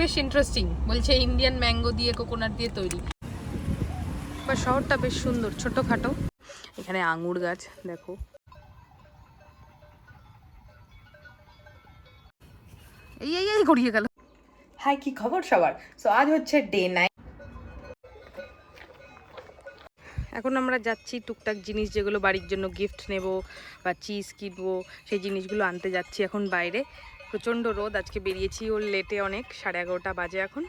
বেশ ইন্টারেস্টিং বলছে Indian mango দিয়ে কোকোনাট দিয়ে তৈরি। বা শহরটা বেশ সুন্দর ছোটখাটো। এখানে আঙুর গাছ দেখো। এই এই এই গড়িয়ে গেল। হাই কি খবর সবার? সো আজ হচ্ছে ডে নাইন এখন আমরা যাচ্ছি টুকটাক জিনিস যেগুলো বাড়ির জন্য গিফট নেব বা চিজ কিনবো সেই জিনিসগুলো আনতে যাচ্ছি এখন বাইরে। প্রচণ্ড রোদ, আজকে বেরিয়েছি ওর লেটে অনেক, সাড়ে এগারোটা বাজে এখন।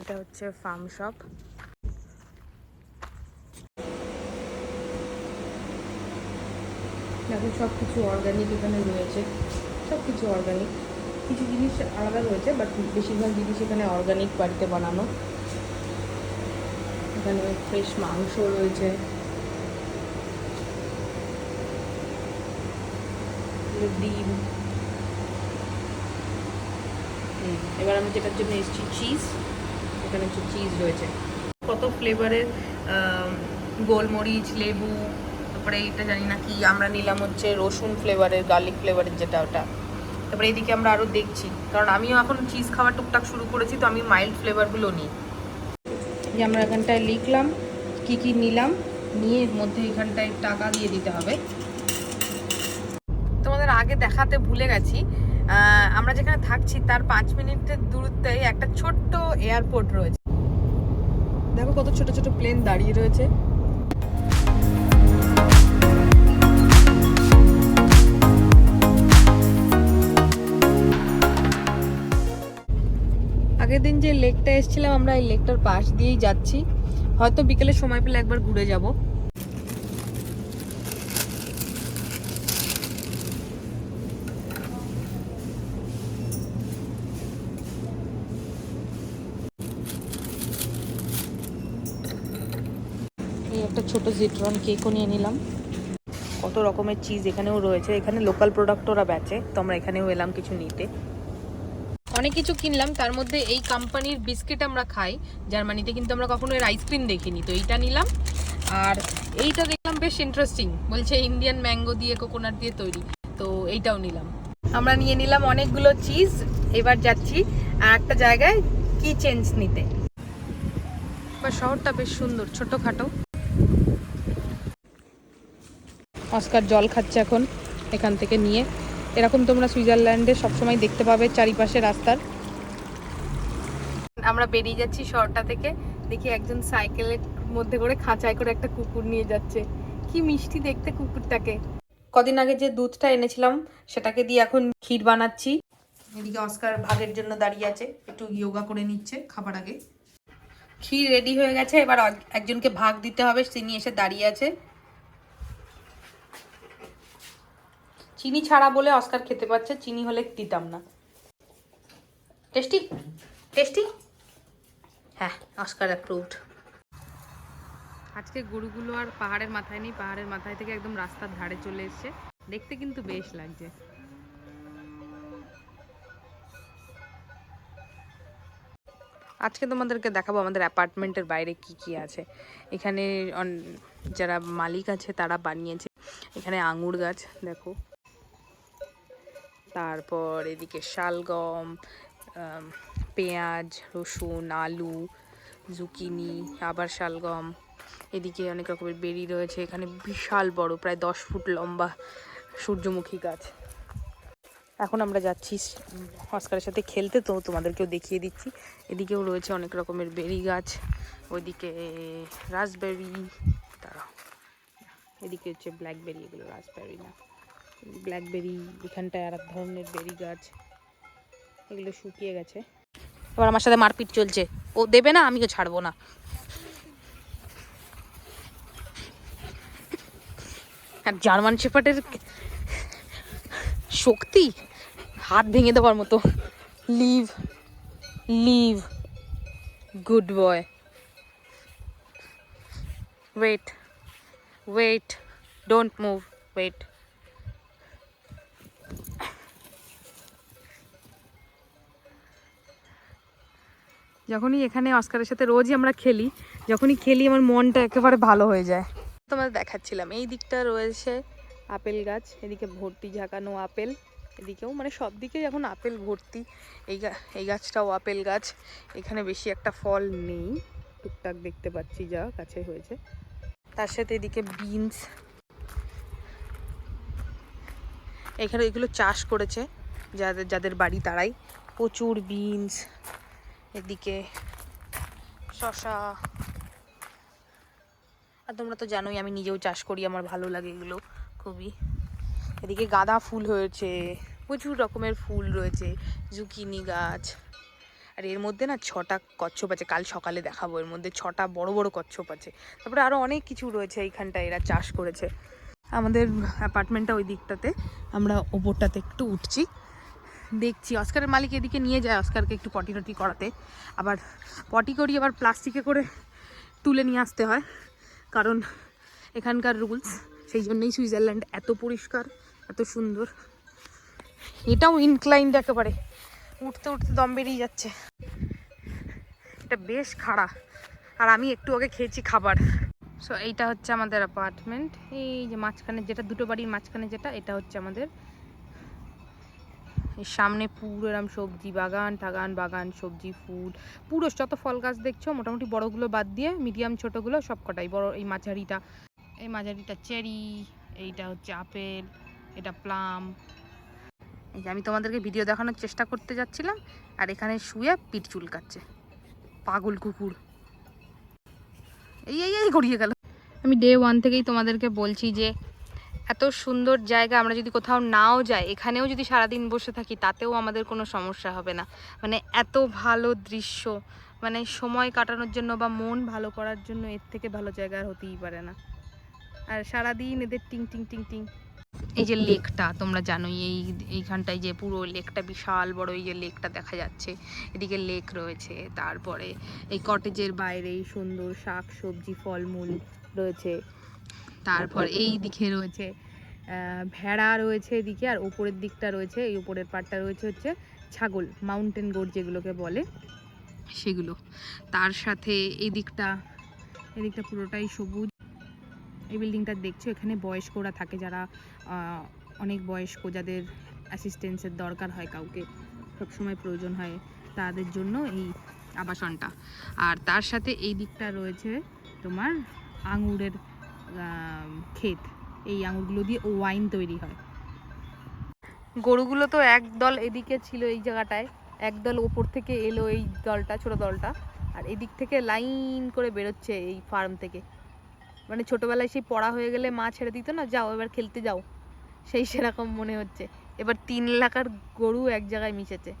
এটা হচ্ছে ফার্ম শপ দেখো সব কিছু অর্গানিক এখানে রয়েছে। সব কিছু অর্গানিক কিছু জিনিস আলাদা রয়েছে বাট বেশিরভাগ জিনিস এখানে অর্গানিক বাড়িতে বানানো। এখানে ফ্রেশ মাংস রয়েছে। ডিম। এবার আমি যেটার জন্য এসেছি চিজ এখানে হচ্ছে চিজ রয়েছে। কত ফ্লেভারের গোলমরিচ, লেবু, তারপরে এটা জানি না কি, আমরা নিলাম হচ্ছে রসুন ফ্লেভারের গার্লিক ফ্লেভারের যেটা ওটা। তারপরে এইদিকে আমরা আরও দেখছি। কারণ আমিও এখন চিজ খাওয়া টুকটাক শুরু করেছি, তো আমি মাইল্ড ফ্লেভারগুলো নিই। যে আমরা এখানটায় লিখলাম, কি কি নিলাম, নিয়ে মধ্যে এখানটায় টাকা দিয়ে দিতে হবে। তোমাদের আগে দেখাতে ভুলে গেছি আমরা যেখানে থাকছি তার পাঁচ মিনিটের দূরত্বে একটা ছোট্ট এয়ারপোর্ট রয়েছে। দেখো কত ছোট ছোট প্লেন দাঁড়িয়ে রয়েছে। আগের দিন যে লেকটা এসেছিলাম, আমরা এই লেকটার পাশ দিয়েই যাচ্ছি। হয়তো বিকেলে সময় পেলে একবার ঘুরে যাব। একটা ছোট জিট্রন কেকও নিয়ে নিলাম। কত রকমের চিজ এখানেও রয়েছে। এখানে লোকাল প্রোডাক্ট ওরা বেচে, তো আমরা এখানেও এলাম কিছু নিতে। অনেক কিছু কিনলাম, তার মধ্যে এই কোম্পানির বিস্কিট আমরা খাই। জার্মানিতে কিন্তু আমরা কখনো এর আইসক্রিম দেখিনি, তো এইটা নিলাম। আর এইটা দেখলাম বেশ ইন্টারেস্টিং বলছে ইন্ডিয়ান ম্যাঙ্গো দিয়ে কোকোনাট দিয়ে তৈরি, তো এইটাও নিলাম। আমরা নিয়ে নিলাম অনেকগুলো চিজ এবার যাচ্ছি আর একটা জায়গায় কি চেঞ্জ নিতে। বা শহরটা বেশ সুন্দর, ছোটখাটো। অস্কার জল খাচ্ছে এখন এখান থেকে নিয়ে। এরকম তোমরা সুইজারল্যান্ডে সবসময় দেখতে পাবে চারিপাশে রাস্তার। আমরা বেরিয়ে যাচ্ছি শহরটা থেকে দেখি একজন সাইকেলের মধ্যে করে খাঁচায় করে একটা কুকুর নিয়ে যাচ্ছে। কি মিষ্টি দেখতে কুকুরটাকে। কদিন আগে যে দুধটা এনেছিলাম সেটাকে দিয়ে এখন ক্ষীর বানাচ্ছি। এদিকে অস্কার ভাগের জন্য দাঁড়িয়ে আছে একটু ইয়োগা করে নিচ্ছে খাবার আগে। ক্ষীর রেডি হয়ে গেছে এবার একজনকে ভাগ দিতে হবে তিনি এসে দাঁড়িয়ে আছে। চিনি ছাড়া বলে অস্কার খেতে পাচ্ছে চিনি হলে দিতাম না। টেস্টি? টেস্টি? হ্যাঁ অস্কার অ্যাপ্রুভড আজকে গরুগুলো আর পাহাড়ের মাথায় নেই পাহাড়ের মাথায় থেকে একদম রাস্তার ধারে চলে এসছে। দেখতে কিন্তু বেশ লাগছে। আজকে তোমাদেরকে দেখাবো আমাদের অ্যাপার্টমেন্টের বাইরে কি কি আছে। এখানে অন- যারা মালিক আছে তারা বানিয়েছে। এখানে আঙুর গাছ দেখো। তারপর এদিকে শালগম পেঁয়াজ, রসুন, আলু জুকিনি আবার শালগম এদিকে অনেক রকমের বেরি রয়েছে, এখানে বিশাল বড়, প্রায় দশ ফুট লম্বা সূর্যমুখী গাছ। এখন আমরা যাচ্ছি অস্কারের সাথে খেলতে, তো তোমাদেরকেও দেখিয়ে দিচ্ছি। এদিকেও রয়েছে অনেক রকমের বেরি গাছ। ওইদিকে রাসবেরি তারা এদিকে হচ্ছে ব্ল্যাকবেরি এগুলো রাসবেরি না। ব্ল্যাকবেরি এখানটায় আর এক ধরনের বেরি গাছ, এগুলো শুকিয়ে গেছে। এবার আমার সাথে মারপিট চলছে। ও দেবে না, আমিও ছাড়বো না। আর জার্মান শেফার্ডের শক্তি, হাত ভেঙে দেওয়ার মতো। Leave leave, good boy. Wait wait, don't move, wait. যখনই এখানে অস্কারের সাথে রোজই আমরা খেলি, যখনই খেলি আমার মনটা একেবারে ভালো হয়ে যায়। তোমাদের দেখাচ্ছিলাম, এই দিকটা রয়েছে আপেল গাছ, এদিকে ভর্তি ঝাঁকানো আপেল, এদিকেও মানে সব দিকে এখন আপেল ভর্তি। এই এই গাছটাও আপেল গাছ, এখানে বেশি একটা ফল নেই। টুকটাক দেখতে পাচ্ছি যা গাছে হয়েছে। তার সাথে এদিকে বিনস। এখানে এগুলো চাষ করেছে, যাদের যাদের বাড়ি তারাই। প্রচুর বিনস। এদিকে শশা। আর তোমরা তো জানোই, আমি নিজেও চাষ করি, আমার ভালো লাগে এগুলো খুবই। এদিকে গাঁদা ফুল হয়েছে, প্রচুর রকমের ফুল রয়েছে, জুকিনি গাছ। আর এর মধ্যে না ছটা কচ্ছপ আছে, কাল সকালে দেখাবো এর মধ্যে, ছটা বড় বড় কচ্ছপ আছে। তারপরে আরও অনেক কিছু রয়েছে এইখানটা এরা চাষ করেছে। আমাদের অ্যাপার্টমেন্টটা ওই দিকটাতে, আমরা ওপরটাতে একটু উঠছি। দেখছি। অস্কারের মালিক এদিকে নিয়ে যায় অস্কারকে একটু পটি টটি করাতে। আবার পটি করি আবার প্লাস্টিকে করে তুলে নিয়ে আসতে হয়। কারণ এখানকার রুলস, সেই জন্যই সুইজারল্যান্ড এত পরিষ্কার, এত সুন্দর। এটাও ইনক্লাইন্ড একেবারে। উঠতে উঠতে দম বেরিয়ে যাচ্ছে। এটা বেশ খাড়া। আর আমি একটু আগে খেয়েছি খাবার। সো এইটা হচ্ছে আমাদের অ্যাপার্টমেন্ট এই যে মাঝখানে যেটা, দুটো বাড়ির মাঝখানে যেটা, এটা হচ্ছে আমাদের এর সামনে পুরো এরম সবজি বাগান, টাগান, বাগান, সবজি, ফুল, পুরো যত ফল গাছ দেখছ, মোটামুটি বড়গুলো বাদ দিয়ে মিডিয়াম ছোটোগুলো সব কটাই বড় এই মাঝারিটা এই মাঝারিটা চেরি এইটা হচ্ছে আপেল, এটা প্লাম এই যে আমি তোমাদেরকে ভিডিও দেখানোর চেষ্টা করতে যাচ্ছিলাম, আর এখানে শুয়ে পিঠ চুলকাচ্ছে। পাগল কুকুর। এই এই এই গড়িয়ে গেল। আমি ডে ওয়ান থেকেই তোমাদেরকে বলছি যে এত সুন্দর জায়গা আমরা যদি কোথাও নাও যাই, এখানেও যদি সারাদিন বসে থাকি, তাতেও আমাদের কোনো সমস্যা হবে না। মানে এত ভালো দৃশ্য মানে সময় কাটানোর জন্য বা মন ভালো করার জন্য এর থেকে ভালো জায়গা আর হতেই পারে না। আর সারাদিন এদের টিং টিং টিং টিং। এই যে লেকটা, তোমরা জানোই, এই, এইখানটায় যে পুরো লেকটা বিশাল বড়, এই যে লেকটা দেখা যাচ্ছে। এদিকে লেক রয়েছে, তারপরে এই কটেজের বাইরেই সুন্দর শাক, সবজি, ফলমূল রয়েছে। তারপর এই দিকে রয়েছে ভেড়া রয়েছে এদিকে আর ওপরের দিকটা রয়েছে এই উপরের পাটটা রয়েছে হচ্ছে ছাগল মাউন্টেন গোট যেগুলোকে বলে। সেগুলো। তার সাথে এই দিকটা এদিকটা পুরোটাই সবুজ। এই বিল্ডিংটা দেখছ এখানে বয়স্করা থাকে যারা অনেক বয়স্ক যাদের অ্যাসিস্ট্যান্সের দরকার হয় কাউকে সবসময় প্রয়োজন হয় তাদের জন্য এই আবাসনটা। আর তার সাথে এই দিকটা রয়েছে তোমার আঙুরের ক্ষেত। এই আঙুরগুলো দিয়ে ওয়াইন তৈরি হয়। গরুগুলো তো একদল এদিকে ছিল এই জায়গাটায় একদল ওপর থেকে এলো এই দলটা ছোট দলটা আর এদিক থেকে লাইন করে বেরোচ্ছে এই ফার্ম থেকে। মানে ছোটবেলায় সেই পড়া হয়ে গেলে মা ছেড়ে দিত না যাও এবার খেলতে যাও। সেই সেরকম মনে হচ্ছে। এবার তিন লাখার গরু এক জায়গায় মিশেছে।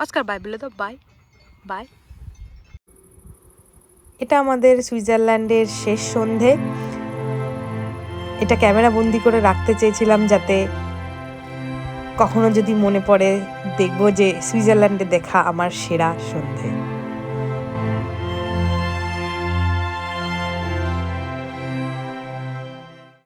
অস্কার বাই বলে তো বাই বাই এটা আমাদের সুইজারল্যান্ডের শেষ সন্ধে। এটা ক্যামেরা বন্দি করে রাখতে চেয়েছিলাম যাতে কখনো যদি মনে পড়ে, দেখব যে সুইজারল্যান্ডে দেখা আমার সেরা সন্ধে।